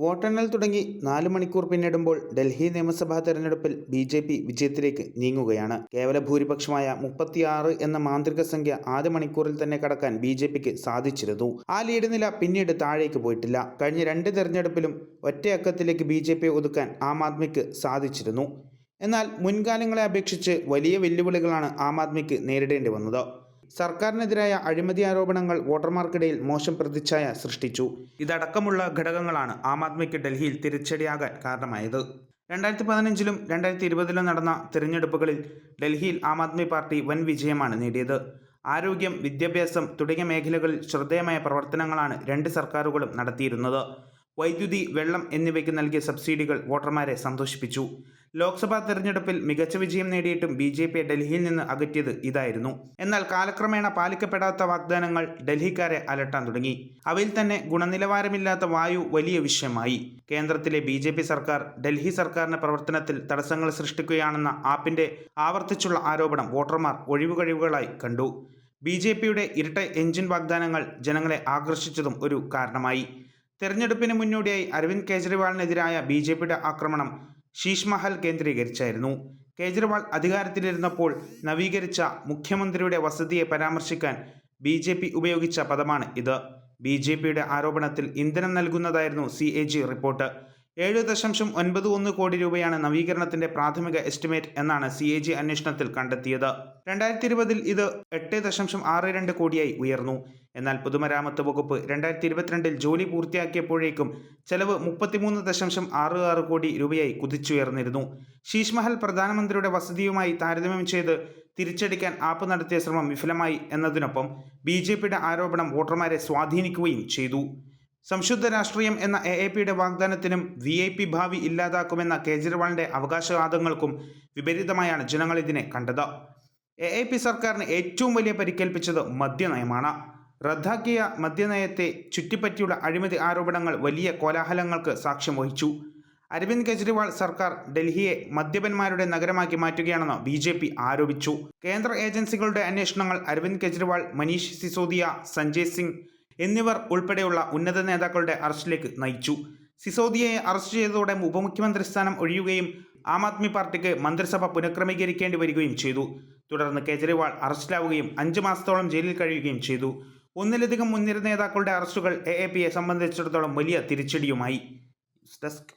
വോട്ടെണ്ണൽ തുടങ്ങി നാല് മണിക്കൂർ പിന്നിടുമ്പോൾ ഡൽഹി നിയമസഭാ തെരഞ്ഞെടുപ്പിൽ ബി ജെ പി വിജയത്തിലേക്ക് നീങ്ങുകയാണ്. കേവല ഭൂരിപക്ഷമായ മുപ്പത്തിയാറ് എന്ന മാന്ത്രിക സംഖ്യ ആദ്യ മണിക്കൂറിൽ തന്നെ കടക്കാൻ ബി ജെ പിക്ക് സാധിച്ചിരുന്നു. ആ ലീഡ് നില പിന്നീട് താഴേക്ക് പോയിട്ടില്ല. കഴിഞ്ഞ രണ്ട് തെരഞ്ഞെടുപ്പിലും ഒറ്റയക്കത്തിലേക്ക് ബി ജെ പി ഒതുക്കാൻ ആം ആദ്മിക്ക് സാധിച്ചിരുന്നു. എന്നാൽ മുൻകാലങ്ങളെ അപേക്ഷിച്ച് വലിയ വെല്ലുവിളികളാണ് ആം ആദ്മിക്ക് നേരിടേണ്ടി വന്നത്. സർക്കാരിനെതിരായ അഴിമതി ആരോപണങ്ങൾ വോട്ടർമാർക്കിടയിൽ മോശം പ്രതിച്ഛായ സൃഷ്ടിച്ചു. ഇതടക്കമുള്ള ഘടകങ്ങളാണ് ആം ആദ്മിക്ക് ഡൽഹിയിൽ തിരിച്ചടിയാകാൻ കാരണമായത്. രണ്ടായിരത്തി പതിനഞ്ചിലും രണ്ടായിരത്തി ഇരുപതിലും നടന്ന തിരഞ്ഞെടുപ്പുകളിൽ ഡൽഹിയിൽ ആം ആദ്മി പാർട്ടി വൻ വിജയമാണ് നേടിയത്. ആരോഗ്യം വിദ്യാഭ്യാസം തുടങ്ങിയ മേഖലകളിൽ ശ്രദ്ധേയമായ പ്രവർത്തനങ്ങളാണ് രണ്ട് സർക്കാരുകളും നടത്തിയിരുന്നത്. വൈദ്യുതി വെള്ളം എന്നിവയ്ക്ക് നൽകിയ സബ്സിഡികൾ വോട്ടർമാരെ സന്തോഷിപ്പിച്ചു. ലോക്സഭാ തെരഞ്ഞെടുപ്പിൽ മികച്ച വിജയം നേടിയിട്ടും ബി ജെ പി ഡൽഹിയിൽ നിന്ന് അകറ്റിയത് ഇതായിരുന്നു. എന്നാൽ കാലക്രമേണ പാലിക്കപ്പെടാത്ത വാഗ്ദാനങ്ങൾ ഡൽഹിക്കാരെ അലട്ടാൻ തുടങ്ങി. അവയിൽ തന്നെ ഗുണനിലവാരമില്ലാത്ത വായു വലിയ വിഷയമായി. കേന്ദ്രത്തിലെ ബി ജെ പി സർക്കാർ ഡൽഹി സർക്കാരിന്റെ പ്രവർത്തനത്തിൽ തടസ്സങ്ങൾ സൃഷ്ടിക്കുകയാണെന്ന ആപ്പിന്റെ ആവർത്തിച്ചുള്ള ആരോപണം വോട്ടർമാർ ഒഴിവുകഴിവുകളായി കണ്ടു. ബി ജെ പിയുടെ ഇരട്ട എഞ്ചിൻ വാഗ്ദാനങ്ങൾ ജനങ്ങളെ ആകർഷിച്ചതും ഒരു കാരണമായി. തെരഞ്ഞെടുപ്പിന് മുന്നോടിയായി അരവിന്ദ് കെജ്രിവാളിനെതിരായ ബി ജെ പിയുടെ ആക്രമണം ശീഷ് മഹൽ കേന്ദ്രീകരിച്ചായിരുന്നു. കേജ്രിവാൾ അധികാരത്തിലിരുന്നപ്പോൾ നവീകരിച്ച മുഖ്യമന്ത്രിയുടെ വസതിയെ പരാമർശിക്കാൻ ബി ജെ പി ഉപയോഗിച്ച പദമാണ് ഇത്. ബി ജെ പിയുടെ ആരോപണത്തിൽ ഇന്ധനം നൽകുന്നതായിരുന്നു സി എ ജി റിപ്പോർട്ട്. ഏഴ് ദശാംശം ഒൻപത് ഒന്ന് കോടി രൂപയാണ് നവീകരണത്തിന്റെ പ്രാഥമിക എസ്റ്റിമേറ്റ് എന്നാണ് സി എ ജി അന്വേഷണത്തിൽ കണ്ടെത്തിയത്. രണ്ടായിരത്തി ഇരുപതിൽ ഇത് എട്ട് ദശാംശം ആറ് രണ്ട് കോടിയായി ഉയർന്നു. എന്നാൽ പൊതുമരാമത്ത് വകുപ്പ് രണ്ടായിരത്തി ഇരുപത്തിരണ്ടിൽ ജോലി പൂർത്തിയാക്കിയപ്പോഴേക്കും ചെലവ് മുപ്പത്തിമൂന്ന് ദശാംശം ആറ് ആറ് കോടി രൂപയായി കുതിച്ചുയർന്നിരുന്നു. ശീഷ് മഹൽ പ്രധാനമന്ത്രിയുടെ വസതിയുമായി താരതമ്യം ചെയ്ത് തിരിച്ചടിക്കാൻ ആപ്പ് നടത്തിയ ശ്രമം വിഫലമായി എന്നതിനൊപ്പം ബി ആരോപണം വോട്ടർമാരെ സ്വാധീനിക്കുകയും ചെയ്തു. സംശുദ്ധ രാഷ്ട്രീയം എന്ന എ എ പിയുടെ വാഗ്ദാനത്തിനും വി ഐ പി ഭാവി ഇല്ലാതാക്കുമെന്ന കേജ്രിവാളിന്റെ അവകാശവാദങ്ങൾക്കും വിപരീതമായാണ് ജനങ്ങൾ ഇതിനെ കണ്ടത്. എ എ പി സർക്കാരിന് ഏറ്റവും വലിയ പരിക്കേൽപ്പിച്ചത് മദ്യനയമാണ്. റദ്ദാക്കിയ മദ്യനയത്തെ ചുറ്റിപ്പറ്റിയുള്ള അഴിമതി ആരോപണങ്ങൾ വലിയ കോലാഹലങ്ങൾക്ക് സാക്ഷ്യം വഹിച്ചു. അരവിന്ദ് കെജ്രിവാൾ സർക്കാർ ഡൽഹിയെ മദ്യപന്മാരുടെ നഗരമാക്കി മാറ്റുകയാണെന്ന് ബി ജെ പി ആരോപിച്ചു. കേന്ദ്ര ഏജൻസികളുടെ അന്വേഷണങ്ങൾ അരവിന്ദ് കെജ്രിവാൾ മനീഷ് സിസോദിയ സഞ്ജയ് സിംഗ് എന്നിവർ ഉൾപ്പെടെയുള്ള ഉന്നത നേതാക്കളുടെ അറസ്റ്റിലേക്ക് നയിച്ചു. സിസോദിയയെ അറസ്റ്റ് ചെയ്തതോടെ ഉപമുഖ്യമന്ത്രി സ്ഥാനം ഒഴിയുകയും ആം ആദ്മി പാർട്ടിക്ക് മന്ത്രിസഭ പുനഃക്രമീകരിക്കേണ്ടി വരികയും ചെയ്തു. തുടർന്ന് കേജ്രിവാൾ അറസ്റ്റിലാവുകയും അഞ്ച് മാസത്തോളം ജയിലിൽ കഴിയുകയും ചെയ്തു. ഒന്നിലധികം മുൻനിര നേതാക്കളുടെ അറസ്റ്റുകൾ എ എ പിയെ സംബന്ധിച്ചിടത്തോളം വലിയ തിരിച്ചടിയുമായി. ഡെസ്ക്